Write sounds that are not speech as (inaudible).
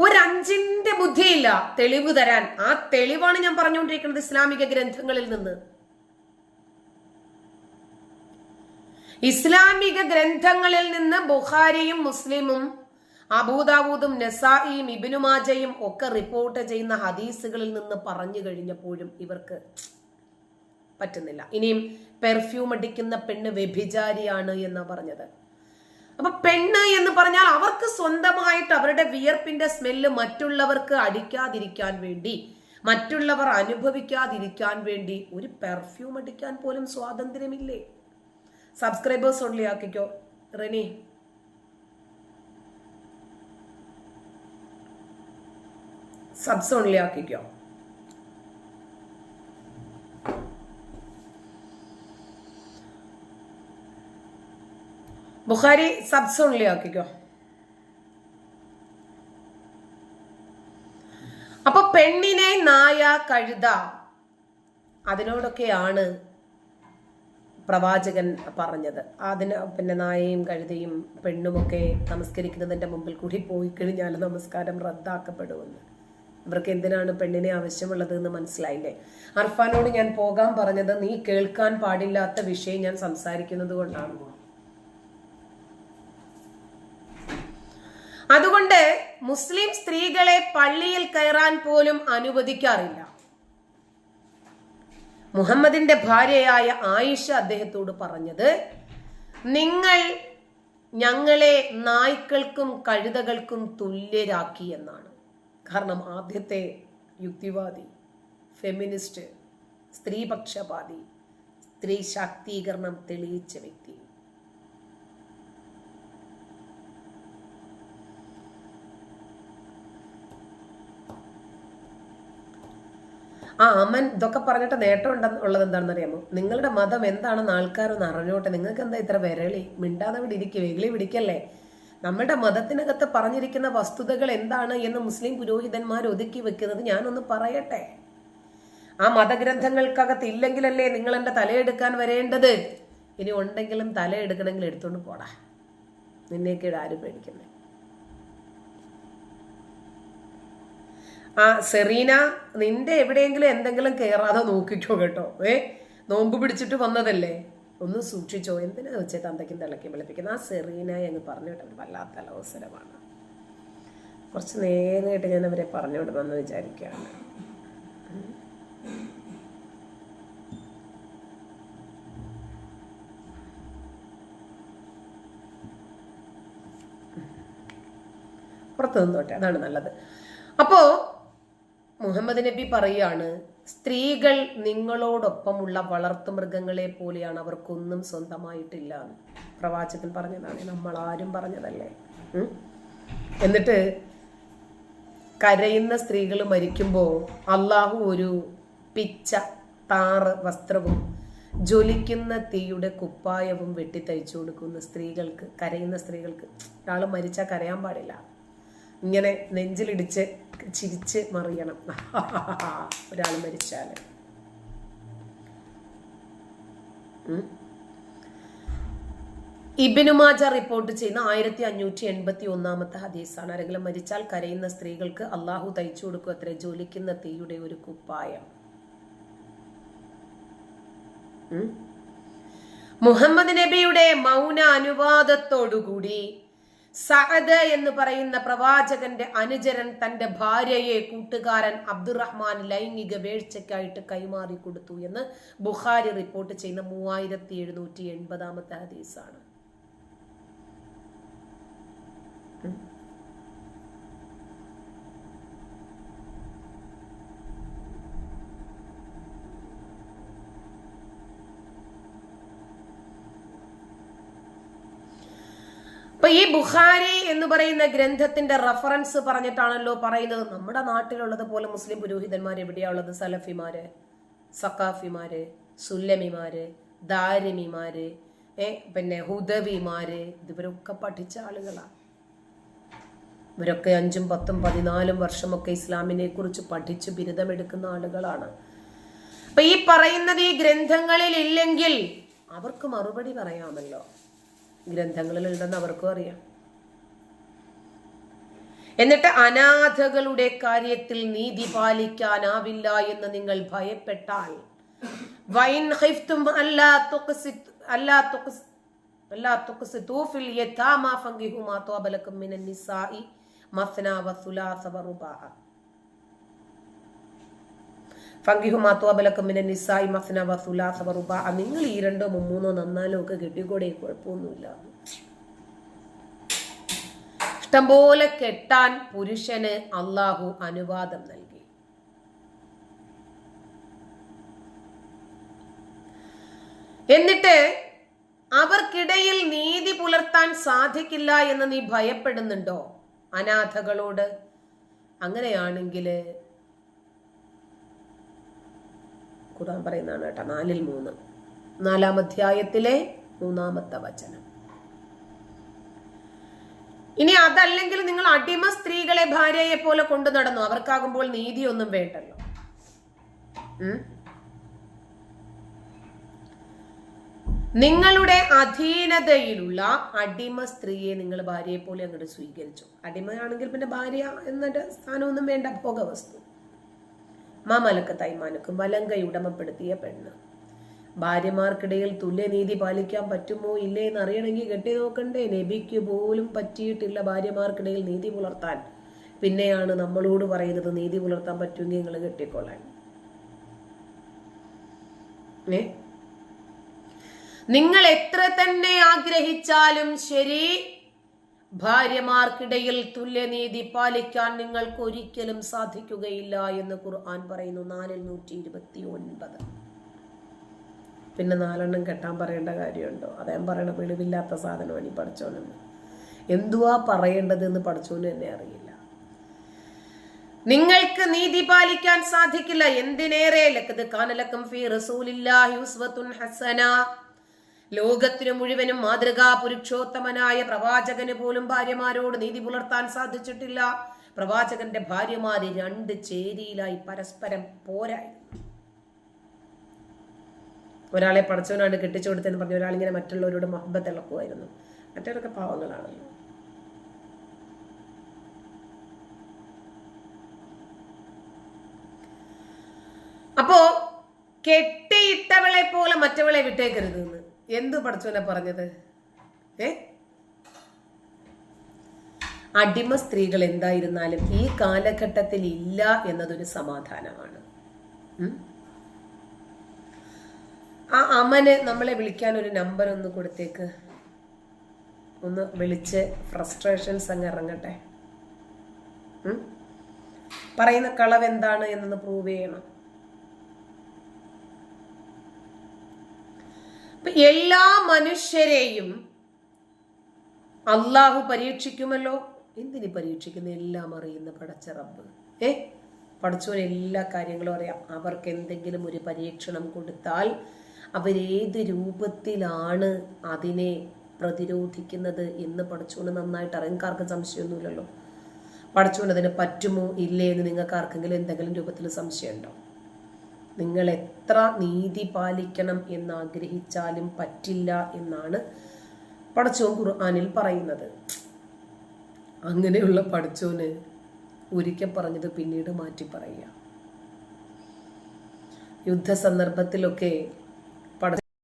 ഒരഞ്ചിന്റെ ബുദ്ധിയില്ല തെളിവ് തരാൻ. ആ തെളിവാണ് ഞാൻ പറഞ്ഞുകൊണ്ടിരിക്കുന്നത് ഇസ്ലാമിക ഗ്രന്ഥങ്ങളിൽ നിന്ന്. ഇസ്ലാമിക ഗ്രന്ഥങ്ങളിൽ നിന്ന് ബുഖാരിയും മുസ്ലിമും അബൂദാവൂദും നസായിയും ഇബിനുമാജയും ഒക്കെ റിപ്പോർട്ട് ചെയ്യുന്ന ഹദീസുകളിൽ നിന്ന് പറഞ്ഞു കഴിഞ്ഞപ്പോഴും ഇവർക്ക് പറ്റുന്നില്ല. ഇനിയും പെർഫ്യൂം അടിക്കുന്ന പെണ്ണ് വ്യഭിചാരിയാണ് എന്ന് പറഞ്ഞത്. അപ്പൊ പെണ്ണ് എന്ന് പറഞ്ഞാൽ അവർക്ക് സ്വന്തമായിട്ട് അവരുടെ വിയർപ്പിന്റെ സ്മെല്ല് മറ്റുള്ളവർക്ക് അടിക്കാതിരിക്കാൻ വേണ്ടി മറ്റുള്ളവർ അനുഭവിക്കാതിരിക്കാൻ വേണ്ടി ഒരു പെർഫ്യൂം അടിക്കാൻ പോലും സ്വാതന്ത്ര്യമില്ലേ? സബ്സ്ക്രൈബേഴ്സ് ഉള്ളി ആക്കിക്കോ. റെനി. സബ്സ് ഉള്ളി ആക്കിക്കോ. ബുഖാരി സബ്സ് ഓൺലി ആക്കിക്കോ. അപ്പൊ പെണ്ണിനെ നായ കഴുത അതിനോടൊക്കെയാണ് പ്രവാചകൻ പറഞ്ഞത്. അതിന് പിന്നെ നായയും കഴുതയും പെണ്ണുമൊക്കെ നമസ്കരിക്കുന്നതിന്റെ മുമ്പിൽ കൂടി പോയി കഴിഞ്ഞാൽ നമസ്കാരം റദ്ദാക്കപ്പെടുമെന്ന്. ഇവർക്ക് എന്തിനാണ് പെണ്ണിനെ ആവശ്യമുള്ളത് എന്ന് മനസ്സിലായില്ലേ? അർഫാനോട് ഞാൻ പോകാൻ പറഞ്ഞത് നീ കേൾക്കാൻ പാടില്ലാത്ത വിഷയം ഞാൻ സംസാരിക്കുന്നത് കൊണ്ടാണ്. അതുകൊണ്ട് മുസ്ലിം സ്ത്രീകളെ പള്ളിയിൽ കയറാൻ പോലും അനുവദിക്കാറില്ല. മുഹമ്മദിന്റെ ഭാര്യയായ ആയിഷ അദ്ദേഹത്തോട് പറഞ്ഞത് നിങ്ങൾ ഞങ്ങളെ നായ്ക്കൾക്കും കഴുതകൾക്കും തുല്യരാക്കി എന്നാണ്. കാരണം ആദ്യത്തെ യുക്തിവാദി ഫെമിനിസ്റ്റ് സ്ത്രീപക്ഷപാതി സ്ത്രീ ശാക്തീകരണം തെളിയിച്ച വ്യക്തി. ആ അമ്മൻ ഇതൊക്കെ പറഞ്ഞിട്ട് നേട്ടം ഉണ്ടെന്ന് ഉള്ളത് എന്താണെന്ന് അറിയാമോ നിങ്ങളുടെ മതം എന്താണെന്ന് ആൾക്കാരൊന്ന് അറിഞ്ഞോട്ടെ. നിങ്ങൾക്ക് എന്താ ഇത്ര വിരളി? മിണ്ടാതെ ഇവിടെ ഇരിക്കും വെകിളി പിടിക്കല്ലേ? നമ്മുടെ മതത്തിനകത്ത് പറഞ്ഞിരിക്കുന്ന വസ്തുതകൾ എന്താണ് എന്ന് മുസ്ലിം പുരോഹിതന്മാർ ഒതുക്കി വെക്കുന്നത് ഞാനൊന്ന് പറയട്ടെ. ആ മതഗ്രന്ഥങ്ങൾക്കകത്ത് ഇല്ലെങ്കിലല്ലേ നിങ്ങൾ എന്റെ തലയെടുക്കാൻ വരേണ്ടത്? ഇനി ഉണ്ടെങ്കിലും തലയെടുക്കണമെങ്കിൽ എടുത്തോണ്ട് പോടാ. നിന്നേക്കിടെ ആരും പേടിക്കുന്നേ? ആ സെറീന നിന്റെ എവിടെയെങ്കിലും എന്തെങ്കിലും കേറാതെ നോക്കിക്കോ കേട്ടോ. ഏ നോമ്പ് പിടിച്ചിട്ട് വന്നതല്ലേ? ഒന്ന് സൂക്ഷിച്ചോ. എന്തിനാ വെച്ചാൽ തന്തയ്ക്കും തിളക്കി വിളിപ്പിക്കുന്നത്? ആ സെറീന എന്ന് പറഞ്ഞു വിട്ടത് വല്ലാത്ത അവസരമാണ് കുറച്ച് നേരമായിട്ട് ഞാൻ അവരെ പറഞ്ഞു വിടണമെന്ന് വിചാരിക്കുകയാണ്. പുറത്തു നിന്നോട്ടെ. അതാണ് നല്ലത്. അപ്പോ മുഹമ്മദ് നബി പറയാണ് സ്ത്രീകൾ നിങ്ങളോടൊപ്പമുള്ള വളർത്തുമൃഗങ്ങളെ പോലെയാണ് അവർക്കൊന്നും സ്വന്തമായിട്ടില്ല പ്രവാചകൻ പറഞ്ഞതാണ് നമ്മൾ ആരും പറഞ്ഞതല്ലേ എന്നിട്ട് കരയുന്ന സ്ത്രീകൾ മരിക്കുമ്പോൾ അള്ളാഹു ഒരു പിച്ച താറ് വസ്ത്രവും ജ്വലിക്കുന്ന തീയുടെ കുപ്പായവും വെട്ടി തയ്ച്ചു കൊടുക്കുന്ന സ്ത്രീകൾക്ക് കരയുന്ന സ്ത്രീകൾക്ക്. ഒരാൾ മരിച്ചാൽ കരയാൻ പാടില്ല. ഇങ്ങനെ നെഞ്ചിലിടിച്ച് ചിരിച്ച് മറിയണം. (laughs) ഒരാൾ മരിച്ചാൽ ഇബിനുമാജ റിപ്പോർട്ട് ചെയ്യുന്ന ആയിരത്തി അഞ്ഞൂറ്റി എൺപത്തി ഒന്നാമത്തെ ഹദീസാണ്. ആരെങ്കിലും മരിച്ചാൽ കരയുന്ന സ്ത്രീകൾക്ക് അള്ളാഹു തയ്ച്ചു കൊടുക്കുക അത്ര. ജ്വലിക്കുന്ന തീയുടെ ഒരു കുപ്പായം. മുഹമ്മദ് നബിയുടെ മൗന അനുവാദത്തോടുകൂടി സഅദ് എന്ന് പറയുന്ന പ്രവാചകന്റെ അനുചരൻ തന്റെ ഭാര്യയെ കൂട്ടുകാരൻ അബ്ദുറഹ്മാൻ ലൈംഗിക വേഴ്ചയ്ക്കായിട്ട് കൈമാറി കൊടുത്തു എന്ന് ബുഖാരി റിപ്പോർട്ട് ചെയ്യുന്ന മൂവായിരത്തി എഴുന്നൂറ്റി എൺപതാമത്തെ ഹദീസാണ് അപ്പൊ ഈ ബുഖാരി എന്ന് പറയുന്ന ഗ്രന്ഥത്തിന്റെ റഫറൻസ് പറഞ്ഞിട്ടാണല്ലോ പറയുന്നത്. നമ്മുടെ നാട്ടിലുള്ളത് പോലെ മുസ്ലിം പുരോഹിതന്മാർ എവിടെയാ ഉള്ളത്? സലഫിമാര് സക്കാഫിമാര് സുല്ലമിമാര് ദാരിമിമാര് ഏ പിന്നെ ഹുദവിമാര് ഇവരൊക്കെ പഠിച്ച ആളുകളാണ് ഇവരൊക്കെ അഞ്ചും പത്തും പതിനാലും വർഷമൊക്കെ ഇസ്ലാമിനെ കുറിച്ച് പഠിച്ച് ബിരുദമെടുക്കുന്ന ആളുകളാണ്. അപ്പൊ ഈ പറയുന്നത് ഈ ഗ്രന്ഥങ്ങളിൽ ഇല്ലെങ്കിൽ അവർക്ക് മറുപടി പറയാമല്ലോ. ഗ്രന്ഥങ്ങളിൽ ഉണ്ടെന്ന് അവർക്കും അറിയാം. എന്നിട്ട് അനാഥകളുടെ കാര്യത്തിൽ നീതി പാലിക്കാനാവില്ല എന്ന് നിങ്ങൾ ഭയപ്പെട്ടാൽ അല്ലാ ലക്കും മിനൻ നിസായി മസ്ന വസുലാസ വറുബ നിങ്ങൾ ഈ രണ്ടോ മൂന്നോ നന്നാലോ ഒക്കെ കെട്ടിക്കൂടെ കുഴപ്പമൊന്നുമില്ല. ഇഷ്ടംപോലെ കെട്ടാൻ പുരുഷന് അള്ളാഹു അനുവാദം നൽകി. എന്നിട്ട് അവർക്കിടയിൽ നീതി പുലർത്താൻ സാധിക്കില്ല എന്ന് നീ ഭയപ്പെടുന്നുണ്ടോ? അനാഥകളോട് അങ്ങനെയാണെങ്കിൽ ഖുർആൻ പറയുന്നതാണ് കേട്ടോ. നാലിൽ മൂന്ന്. നാലാം അധ്യായത്തിലെ മൂന്നാമത്തെ വചനം. ഇനി അതല്ലെങ്കിൽ നിങ്ങൾ അടിമ സ്ത്രീകളെ ഭാര്യയെ പോലെ കൊണ്ടു നടന്നു. അവർക്കാകുമ്പോൾ നീതിയൊന്നും വേണ്ടല്ലോ. നിങ്ങളുടെ അധീനതയിലുള്ള അടിമ സ്ത്രീയെ നിങ്ങൾ ഭാര്യയെ പോലെ അങ്ങോട്ട് സ്വീകരിച്ചു. അടിമയാണെങ്കിൽ പിന്നെ ഭാര്യ എന്നൊരു സ്ഥാനമൊന്നും വേണ്ട. ഭോഗവസ്തു. മാമലക്ക് തൈമാനക്കും വലങ്കൈ ഉടമപ്പെടുത്തിയ പെണ്ണ്. ഭാര്യമാർക്കിടയിൽ തുല്യനീതി പാലിക്കാൻ പറ്റുമോ ഇല്ലേ എന്ന് അറിയണമെങ്കിൽ കെട്ടി നോക്കണ്ടേ. നബിക്ക് പോലും പറ്റിയിട്ടില്ല ഭാര്യമാർക്കിടയിൽ നീതി പുലർത്താൻ. പിന്നെയാണ് നമ്മളോട് പറയുന്നത് നീതി പുലർത്താൻ പറ്റുമെങ്കിൽ നിങ്ങൾ കെട്ടിക്കൊള്ളാൻ. ഏ? നിങ്ങൾ എത്ര തന്നെ ആഗ്രഹിച്ചാലും ശരി ഭാര്യമാർക്കിടയിൽ തുല്യനീതി പാലിക്കാൻ നിങ്ങൾക്ക് ഒരിക്കലും സാധിക്കുകയില്ല എന്ന് ഖുർആൻ പറയുന്നു. നാലിൽ നൂറ്റി ഇരുപത്തി ഒൻപത് പിന്നെ നാലെണ്ണം കെട്ടാൻ പറയേണ്ട കാര്യമുണ്ടോ? അദ്ദേഹം പറയണ പിടിവില്ലാത്ത സാധനമാണ് ഈ പഠിച്ചോനെന്ന്. എന്തുവാ പറയേണ്ടതെന്ന് പഠിച്ചോന് എന്നെ അറിയില്ല. നിങ്ങൾക്ക് നീതി പാലിക്കാൻ സാധിക്കില്ല. എന്തിനേറെ? ലക്കത് കാനലക്കം ഫി റസൂലില്ലാഹി ഹസന. ലോകത്തിനു മുഴുവനും മാതൃകാ പുരുക്ഷോത്തമനായ പ്രവാചകന് പോലും ഭാര്യമാരോട് നീതി പുലർത്താൻ സാധിച്ചിട്ടില്ല. പ്രവാചകന്റെ ഭാര്യമാര് രണ്ട് ചേരിയിലായി പരസ്പരം പോരായി. ഒരാളെ പഠിച്ചവനാണ് കെട്ടിച്ചു കൊടുത്തെന്ന് പറഞ്ഞ ഒരാളിങ്ങനെ മറ്റുള്ളവരോട് മഹബത്ത് ഇളക്കുമായിരുന്നു. മറ്റവരൊക്കെ പാവങ്ങളാണല്ലോ. അപ്പോ കെട്ടിയിട്ടവളെ പോലെ മറ്റവളെ വിട്ടേക്കരുത് എന്തു പഠിച്ചവനെ പറഞ്ഞത്? ഏ? അടിമ സ്ത്രീകൾ എന്തായിരുന്നാലും ഈ കാലഘട്ടത്തിൽ ഇല്ല എന്നതൊരു സമാധാനമാണ്. ആ അമന് നമ്മളെ വിളിക്കാൻ ഒരു നമ്പർ ഒന്ന് കൊടുത്തേക്ക്. ഒന്ന് വിളിച്ച് ഫ്രസ്ട്രേഷൻസ് അങ്ങ് ഇറങ്ങട്ടെ. പറയുന്ന കളവ് എന്താണ് എന്നൊന്ന് പ്രൂവ് ചെയ്യണം. എല്ലാ മനുഷ്യരെയും അള്ളാഹു പരീക്ഷിക്കുമല്ലോ? എന്തിനു പരീക്ഷിക്കുന്ന? എല്ലാം അറിയുന്ന പടച്ച റബ്ബ്. ഏ? പഠിച്ചവന് എല്ലാ കാര്യങ്ങളും അറിയാം. അവർക്ക് എന്തെങ്കിലും ഒരു പരീക്ഷണം കൊടുത്താൽ അവരേത് രൂപത്തിലാണ് അതിനെ പ്രതിരോധിക്കുന്നത് എന്ന് പഠിച്ചോന് നന്നായിട്ട് അറിയാൻ സംശയമൊന്നുമില്ലല്ലോ. പഠിച്ചോന് അതിന് പറ്റുമോ? ഇല്ലേ എന്ന് നിങ്ങൾക്ക് ആർക്കെങ്കിലും എന്തെങ്കിലും രൂപത്തിൽ സംശയമുണ്ടോ? നിങ്ങൾ എത്ര നീതി പാലിക്കണം എന്ന് ആഗ്രഹിച്ചാലും പറ്റില്ല എന്നാണ് പടച്ചോൻ ഖുർആാനിൽ പറയുന്നത്. അങ്ങനെയുള്ള പഠിച്ചോന് ഒരിക്കൽ പറഞ്ഞത് പിന്നീട് മാറ്റി പറയുക. യുദ്ധ സന്ദർഭത്തിലൊക്കെ